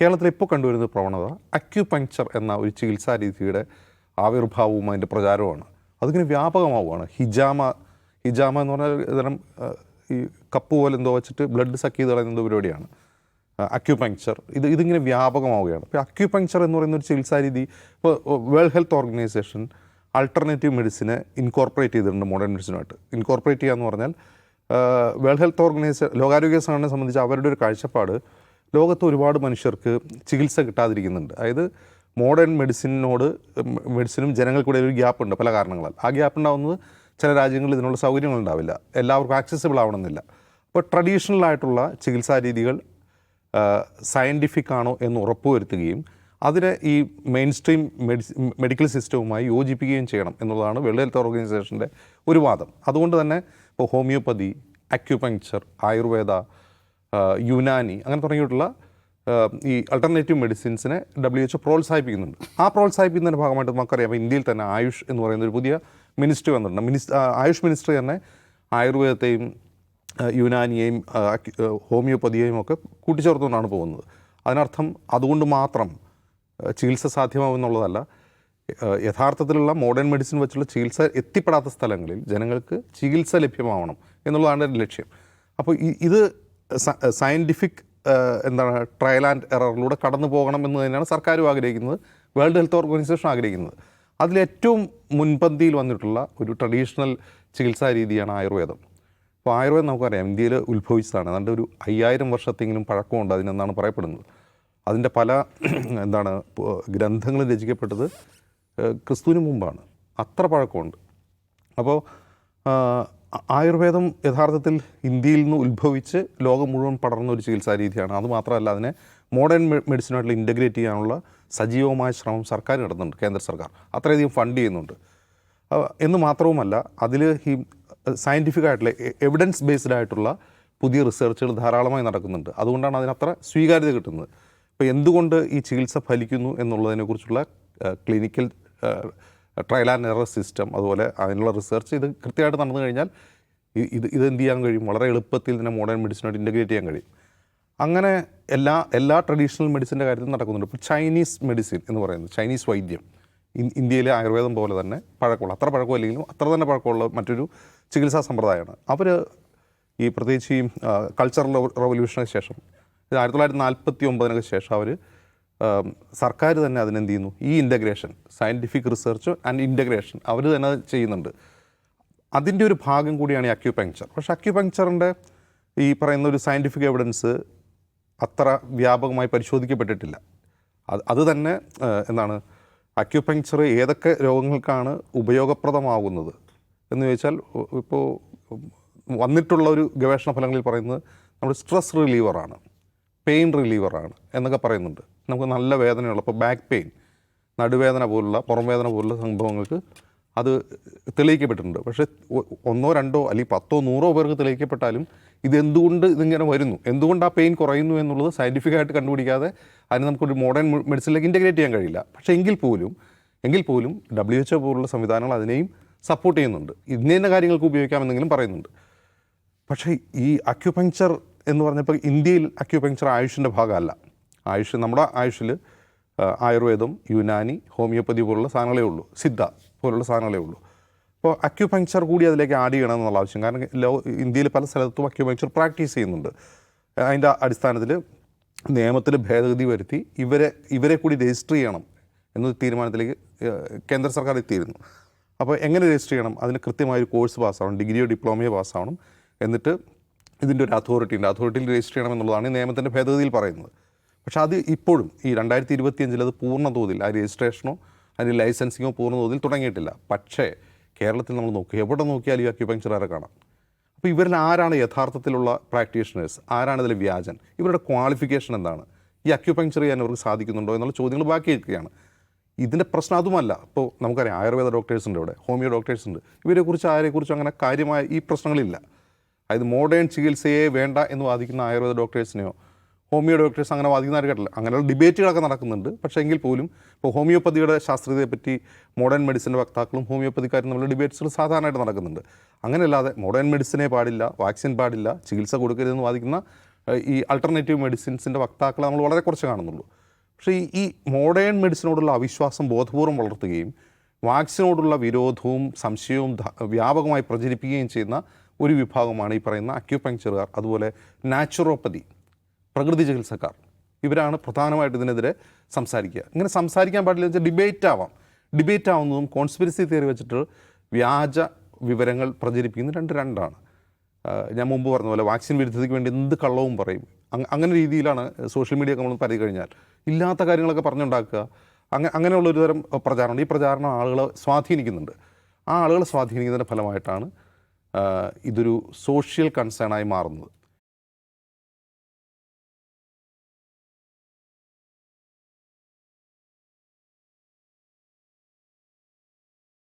കേരളത്തിൽ ഇപ്പോൾ കണ്ടുവരുന്ന പ്രവണത അക്യുപങ്ക്ചർ എന്ന ഒരു ചികിത്സാ രീതിയുടെ ആവിർഭാവവും അതിന്റെ പ്രചാരവുമാണ്. അതിങ്ങനെ വ്യാപകമാവുകയാണ്. ഹിജാമ ഹിജാമ എന്ന് പറഞ്ഞാൽ ഇതരം ഈ കപ്പ് പോലെ എന്തോ വെച്ചിട്ട് ബ്ലഡ് സക്ക് ചെയ്ത് കളയുന്ന പരിപാടിയാണ്. അക്യുപങ്ക്ചർ ഇത് ഇതിങ്ങനെ വ്യാപകമാവുകയാണ്. അപ്പോൾ അക്യുപങ്ക്ചർ എന്ന് പറയുന്ന ഒരു ചികിത്സാ രീതി ഇപ്പോൾ വേൾഡ് ഹെൽത്ത് ഓർഗനൈസേഷൻ ആൾട്ടർനേറ്റീവ് മെഡിസിനെ ഇൻകോർപ്പറേറ്റ് ചെയ്തിട്ടുണ്ട് മോഡേൺ മെഡിസിനുമായിട്ട് ഇൻകോർപ്പറേറ്റ് ചെയ്യുക എന്ന് പറഞ്ഞാൽ വേൾഡ് ഹെൽത്ത് ഓർഗനൈസേഷൻ ലോകാരോഗ്യ സംഘടനയെ സംബന്ധിച്ച് അവരുടെ ഒരു കാഴ്ചപ്പാട് ലോകത്ത് ഒരുപാട് മനുഷ്യർക്ക് ചികിത്സ കിട്ടാതിരിക്കുന്നുണ്ട്. അതായത് മോഡേൺ മെഡിസിനോട് മെഡിസിനും ജനങ്ങൾക്കിടയിൽ ഒരു ഗ്യാപ്പ് ഉണ്ട് പല കാരണങ്ങളാൽ. ആ ഗ്യാപ്പ് ഉണ്ടാകുന്നത് ചില രാജ്യങ്ങളിൽ ഇതിനുള്ള സൗകര്യങ്ങൾ ഉണ്ടാവില്ല. എല്ലാവർക്കും ആക്സസിബിൾ ആവണമെന്നില്ല. അപ്പോൾ ട്രഡീഷണൽ ആയിട്ടുള്ള ചികിത്സാ രീതികൾ സയന്റിഫിക് ആണോ എന്ന് ഉറപ്പുവരുത്തുകയും അതിനെ ഈ മെയിൻ സ്ട്രീം മെഡിസി മെഡിക്കൽ സിസ്റ്റവുമായി യോജിപ്പിക്കുകയും ചെയ്യണം എന്നുള്ളതാണ് വേൾഡ് ഹെൽത്ത് ഓർഗനൈസേഷന്റെ ഒരു വാദം. അതുകൊണ്ട് തന്നെ ഇപ്പോൾ ഹോമിയോപ്പതി അക്യുപങ്ക്ചർ ആയുർവേദ യുനാനി അങ്ങനെ തുടങ്ങിയിട്ടുള്ള ഈ അൾട്ടർനേറ്റീവ് മെഡിസിൻസിനെ ഡബ്ല്യു എച്ച് പ്രോത്സാഹിപ്പിക്കുന്നുണ്ട്. ആ പ്രോത്സാഹിപ്പിക്കുന്നതിന്റെ ഭാഗമായിട്ട് നമുക്കറിയാം അപ്പോൾ ഇന്ത്യയിൽ തന്നെ ആയുഷ് എന്ന് പറയുന്ന ഒരു പുതിയ മിനിസ്ട്രി വന്നിട്ടുണ്ട്. മിനിസ് ആയുഷ് മിനിസ്ട്രി തന്നെ ആയുർവേദത്തെയും യുനാനിയെയും ഹോമിയോപ്പതിയെയും ഒക്കെ കൂട്ടിച്ചേർത്തുകൊണ്ടാണ് പോകുന്നത്. അതിനർത്ഥം അതുകൊണ്ട് മാത്രം ചികിത്സ സാധ്യമാവുമെന്നുള്ളതല്ല യഥാർത്ഥത്തിലുള്ള മോഡേൺ മെഡിസിൻ വെച്ചുള്ള ചികിത്സ എത്തിപ്പെടാത്ത സ്ഥലങ്ങളിൽ ജനങ്ങൾക്ക് ചികിത്സ ലഭ്യമാവണം എന്നുള്ളതാണ് ലക്ഷ്യം. അപ്പോൾ ഇത് സയന്റിഫിക് എന്താണ് ട്രയൽ ആൻഡ് എററിലൂടെ കടന്നു പോകണം എന്ന് തന്നെയാണ് സർക്കാരും ആഗ്രഹിക്കുന്നത് വേൾഡ് ഹെൽത്ത് ഓർഗനൈസേഷൻ ആഗ്രഹിക്കുന്നത്. അതിലേറ്റവും മുൻപന്തിയിൽ വന്നിട്ടുള്ള ഒരു ട്രഡീഷണൽ ചികിത്സാ രീതിയാണ് ആയുർവേദം. അപ്പോൾ ആയുർവേദം നമുക്കറിയാം ഇന്ത്യയിൽ ഉത്ഭവിച്ചതാണ്. ഏതാണ്ട് ഒരു അയ്യായിരം വർഷത്തെങ്കിലും പഴക്കമുണ്ട് അതിനെന്നാണ് പറയപ്പെടുന്നത്. അതിന്റെ പല എന്താണ് ഗ്രന്ഥങ്ങളും രചിക്കപ്പെട്ടത് ക്രിസ്തുവിന് മുമ്പാണ്. അത്ര പഴക്കമുണ്ട്. അപ്പോൾ ആയുർവേദം യഥാർത്ഥത്തിൽ ഇന്ത്യയിൽ നിന്ന് ഉത്ഭവിച്ച് ലോകം മുഴുവൻ പടർന്ന ഒരു ചികിത്സാ രീതിയാണ്. അതുമാത്രമല്ല അതിനെ മോഡേൺ മെഡിസിനായിട്ട് ഇന്റഗ്രേറ്റ് ചെയ്യാനുള്ള സജീവമായ ശ്രമം സർക്കാർ നടത്തുന്നുണ്ട് കേന്ദ്ര സർക്കാർ. അത്രയധികം ഫണ്ട് ചെയ്യുന്നുണ്ട്. എന്ന് മാത്രവുമല്ല അതിൽ ഈ സയന്റിഫിക് ആയിട്ടുള്ള എവിഡൻസ് ബേസ്ഡ് ആയിട്ടുള്ള പുതിയ റിസർച്ചുകൾ ധാരാളമായി നടക്കുന്നുണ്ട്. അതുകൊണ്ടാണ് അതിനത്ര സ്വീകാര്യത കിട്ടുന്നത്. ഇപ്പോൾ എന്തുകൊണ്ട് ഈ ചികിത്സ ഫലിക്കുന്നു എന്നുള്ളതിനെക്കുറിച്ചുള്ള clinical trial and error system അതുപോലെ അതിനുള്ള റിസർച്ച് ഇത് കൃത്യമായിട്ട് നടന്നു കഴിഞ്ഞാൽ ഇത് ഇത് എന്ത് ചെയ്യാൻ കഴിയും? വളരെ എളുപ്പത്തിൽ തന്നെ മോഡേൺ മെഡിസിനായിട്ട് ഇന്റഗ്രേറ്റ് ചെയ്യാൻ കഴിയും. അങ്ങനെ എല്ലാ എല്ലാ ട്രഡീഷണൽ മെഡിസിന്റെ കാര്യത്തിൽ നടക്കുന്നുണ്ട്. ഇപ്പോൾ ചൈനീസ് മെഡിസിൻ എന്ന് പറയുന്നത് ചൈനീസ് വൈദ്യം ഇന്ത്യയിലെ ആയുർവേദം പോലെ തന്നെ പഴക്കമുള്ള അത്ര പഴക്കമില്ലെങ്കിലും അത്ര തന്നെ പഴക്കമുള്ള മറ്റൊരു ചികിത്സാ സമ്പ്രദായമാണ്. അവർ ഈ പ്രത്യേകിച്ച് ഈ കൾച്ചറൽ റവല്യൂഷനു ശേഷം ആയിരത്തി തൊള്ളായിരത്തി നാൽപ്പത്തി ഒമ്പതിനൊക്കെ ശേഷം അവർ സർക്കാർ തന്നെ അതിനെന്ത് ചെയ്യുന്നു ഈ integration scientific research and integration അവർ തന്നെ ചെയ്യുന്നുണ്ട്. അതിന്റെ ഒരു ഭാഗം കൂടിയാണ് ഈ അക്യുപങ്ക്ചർ പക്ഷേ അക്യുപങ്ക്ചറിന്റെ ഈ പറയുന്ന ഒരു സയന്റിഫിക് എവിഡൻസ് അത്ര വ്യാപകമായി പരിശോധിക്കപ്പെട്ടിട്ടില്ല. അത് അത് തന്നെ എന്താണ് അക്യുപങ്ക്ചർ ഏതൊക്കെ രോഗങ്ങൾക്കാണ് ഉപയോഗപ്രദമാകുന്നത് എന്ന് ചോദിച്ചാൽ ഇപ്പോൾ വന്നിട്ടുള്ള ഒരു ഗവേഷണ ഫലങ്ങളിൽ പറയുന്നത് നമ്മുടെ സ്ട്രെസ് റിലീവറാണ് പെയിൻ റിലീവറാണ് എന്നൊക്കെ പറയുന്നുണ്ട്. നമുക്ക് നല്ല വേദനയുള്ള ഇപ്പോൾ ബാക്ക് പെയിൻ നടുവേദന പോലുള്ള പുറം വേദന പോലുള്ള സംഭവങ്ങൾക്ക് അത് തെളിയിക്കപ്പെട്ടിട്ടുണ്ട്. പക്ഷേ ഒന്നോ രണ്ടോ അല്ലെങ്കിൽ പത്തോ നൂറോ പേർക്ക് തെളിയിക്കപ്പെട്ടാലും ഇതെന്തുകൊണ്ട് ഇതിങ്ങനെ വരുന്നു? എന്തുകൊണ്ട് ആ പെയിൻ കുറയുന്നു എന്നുള്ളത് സയന്റിഫിക്കായിട്ട് കണ്ടുപിടിക്കാതെ അതിന് നമുക്കൊരു മോഡേൺ മെഡിസിനിലേക്ക് ഇന്റഗ്രേറ്റ് ചെയ്യാൻ കഴിയില്ല. പക്ഷേ എങ്കിൽ പോലും എങ്കിൽ പോലും ഡബ്ല്യു എച്ച് പോലുള്ള സംവിധാനങ്ങൾ അതിനെയും സപ്പോർട്ട് ചെയ്യുന്നുണ്ട്. ഇന്ന കാര്യങ്ങൾക്ക് ഉപയോഗിക്കാമെന്നെങ്കിലും പറയുന്നുണ്ട്. പക്ഷേ ഈ അക്യുപങ്ക്ചർ എന്ന് പറഞ്ഞപ്പോൾ ഇന്ത്യയിൽ അക്യുപങ്ക്ചർ ആയുഷിന്റെ ഭാഗമല്ല. ആയുഷ് നമ്മുടെ ആയുഷിൽ ആയുർവേദം യുനാനി ഹോമിയോപ്പതി പോലുള്ള സാധനങ്ങളേ ഉള്ളൂ. സിദ്ധ പോലുള്ള സാധനങ്ങളേ ഉള്ളൂ. അപ്പോൾ അക്യുപങ്ക്ചർ കൂടി അതിലേക്ക് ആഡ് ചെയ്യണം എന്നുള്ള ആവശ്യം. കാരണം ലോ ഇന്ത്യയിൽ പല സ്ഥലത്തും അക്യുപങ്ക്ചർ പ്രാക്ടീസ് ചെയ്യുന്നുണ്ട്. അതിന്റെ അടിസ്ഥാനത്തിൽ നിയമത്തിൽ ഭേദഗതി വരുത്തി ഇവരെ ഇവരെ കൂടി രജിസ്റ്റർ ചെയ്യണം എന്നൊരു തീരുമാനത്തിലേക്ക് കേന്ദ്ര സർക്കാർ എത്തിയിരുന്നു. അപ്പോൾ എങ്ങനെ രജിസ്റ്റർ ചെയ്യണം? അതിന് കൃത്യമായൊരു കോഴ്സ് പാസ്സാവണം ഡിഗ്രിയോ ഡിപ്ലോമയോ പാസ്സാവണം എന്നിട്ട് ഇതിന്റെ ഒരു അതോറിറ്റി ഉണ്ട്. അതോറിറ്റിയിൽ രജിസ്റ്റർ ചെയ്യണം എന്നുള്ളതാണ് നിയമത്തിന്റെ ഭേദഗതിയിൽ പറയുന്നത്. പക്ഷേ അത് ഇപ്പോഴും ഈ രണ്ടായിരത്തി ഇരുപത്തിയഞ്ചിൽ അത് പൂർണ തോതിൽ ആ രജിസ്ട്രേഷനോ അതിന്റെ ലൈസൻസിങ്ങോ പൂർണ തോതിൽ തുടങ്ങിയിട്ടില്ല. പക്ഷേ കേരളത്തിൽ നമ്മൾ നോക്കുക എവിടെ നോക്കിയാലും ഈ അക്യുപങ്ക്ചറാരെ കാണാം? അപ്പോൾ ഇവരിൽ ആരാണ് യഥാർത്ഥത്തിലുള്ള പ്രാക്ടീഷണേഴ്സ് ആരാണ് ഇതിൽ വ്യാജൻ? ഇവരുടെ ക്വാളിഫിക്കേഷൻ എന്താണ്? ഈ അക്യുപങ്ക്ചർ ചെയ്യാൻ അവർക്ക് സാധിക്കുന്നുണ്ടോ എന്നുള്ള ചോദ്യങ്ങൾ ബാക്കി നിൽക്കുകയാണ് ഇതിന്റെ പ്രശ്നം അതുമല്ല. ഇപ്പോൾ നമുക്കറിയാം ആയുർവേദ ഡോക്ടേഴ്സ് ഉണ്ട് ഇവിടെ ഹോമിയോ ഡോക്ടേഴ്സ് ഉണ്ട്. ഇവരെക്കുറിച്ച് ആരെക്കുറിച്ചും അങ്ങനെ കാര്യമായ ഈ പ്രശ്നങ്ങളില്ല. അതായത് മോഡേൺ ചികിത്സയെ വേണ്ട എന്ന് വാദിക്കുന്ന ആയുർവേദ ഡോക്ടേഴ്സിനെയോ ഹോമിയോ ഡോക്ടേഴ്സ് അങ്ങനെ വാദിക്കുന്ന ആരും കേട്ടില്ല അങ്ങനെയുള്ള ഡിബേറ്റുകളൊക്കെ നടക്കുന്നുണ്ട്. പക്ഷേ എങ്കിൽ പോലും ഇപ്പോൾ ഹോമിയോപ്പതിയുടെ ശാസ്ത്രീയതയെപ്പറ്റി മോഡേൺ മെഡിസിന്റെ വക്താക്കളും ഹോമിയോപ്പതിക്കാരും തമ്മിലുള്ള ഡിബേറ്റ്സുകൾ സാധാരണയായിട്ട് നടക്കുന്നുണ്ട്. അങ്ങനെയല്ലാതെ മോഡേൺ മെഡിസിനെ പാടില്ല വാക്സിൻ പാടില്ല ചികിത്സ കൊടുക്കരുതെന്ന് വാദിക്കുന്ന ഈ അൾട്ടർനേറ്റീവ് മെഡിസിൻസിന്റെ വക്താക്കളെ നമ്മൾ വളരെ കുറച്ച് കാണുന്നുള്ളൂ. പക്ഷേ ഈ മോഡേൺ മെഡിസിനോടുള്ള അവിശ്വാസം ബോധപൂർവം വളർത്തുകയും വാക്സിനോടുള്ള വിരോധവും സംശയവും വ്യാപകമായി പ്രചരിപ്പിക്കുകയും ചെയ്യുന്ന ഒരു വിഭാഗമാണ് ഈ പറയുന്ന അക്യുപങ്ക്ചറുകാർ അതുപോലെ നാച്ചുറോപ്പതി പ്രകൃതി ചികിത്സക്കാർ. ഇവരാണ് പ്രധാനമായിട്ട് ഇതിനെതിരെ സംസാരിക്കുക. ഇങ്ങനെ സംസാരിക്കാൻ പാടില്ല വെച്ചാൽ ഡിബേറ്റ് ആവാം ഡിബേറ്റ് ആവുന്നതും കോൺസ്പിരസി തിയറി വെച്ചിട്ട് വ്യാജ വിവരങ്ങൾ പ്രചരിപ്പിക്കുന്ന രണ്ട് രണ്ടാണ്. ഞാൻ മുമ്പ് പറഞ്ഞ പോലെ വാക്സിൻ വിരുദ്ധതയ്ക്ക് വേണ്ടി എന്ത് കള്ളവും പറയും. അങ് അങ്ങനെ രീതിയിലാണ് സോഷ്യൽ മീഡിയ നമ്മൾ പരി കഴിഞ്ഞാൽ ഇല്ലാത്ത കാര്യങ്ങളൊക്കെ പറഞ്ഞുണ്ടാക്കുക. അങ്ങനെ അങ്ങനെയുള്ള ഒരു തരം പ്രചാരണം ഈ പ്രചാരണം ആളുകളെ സ്വാധീനിക്കുന്നുണ്ട്. ആ ആളുകളെ സ്വാധീനിക്കുന്നതിന്റെ ഫലമായിട്ടാണ് ഇതൊരു സോഷ്യൽ കൺസേണായി മാറുന്നത്.